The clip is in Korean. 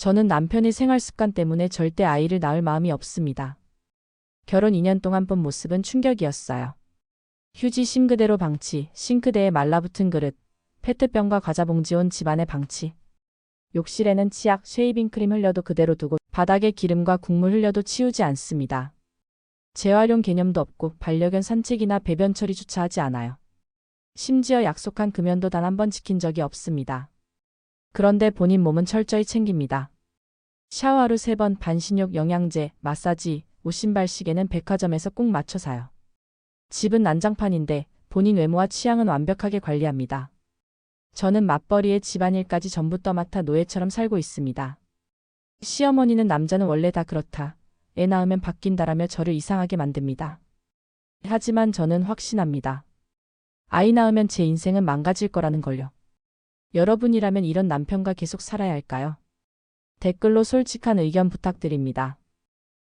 저는 남편의 생활 습관 때문에 절대 아이를 낳을 마음이 없습니다. 결혼 2년 동안 본 모습은 충격이었어요. 휴지 심 그대로 방치, 싱크대에 말라붙은 그릇, 페트병과 과자 봉지 온 집안의 방치. 욕실에는 치약, 쉐이빙 크림 흘려도 그대로 두고 바닥에 기름과 국물 흘려도 치우지 않습니다. 재활용 개념도 없고 반려견 산책이나 배변 처리 주차하지 않아요. 심지어 약속한 금연도 단 한 번 지킨 적이 없습니다. 그런데 본인 몸은 철저히 챙깁니다. 샤워 하루 3번 반신욕 영양제, 마사지, 옷신발 시계는 백화점에서 꼭 맞춰 사요. 집은 난장판인데 본인 외모와 취향은 완벽하게 관리합니다. 저는 맞벌이에 집안일까지 전부 떠맡아 노예처럼 살고 있습니다. 시어머니는 남자는 원래 다 그렇다. 애 낳으면 바뀐다라며 저를 이상하게 만듭니다. 하지만 저는 확신합니다. 아이 낳으면 제 인생은 망가질 거라는 걸요. 여러분이라면 이런 남편과 계속 살아야 할까요? 댓글로 솔직한 의견 부탁드립니다.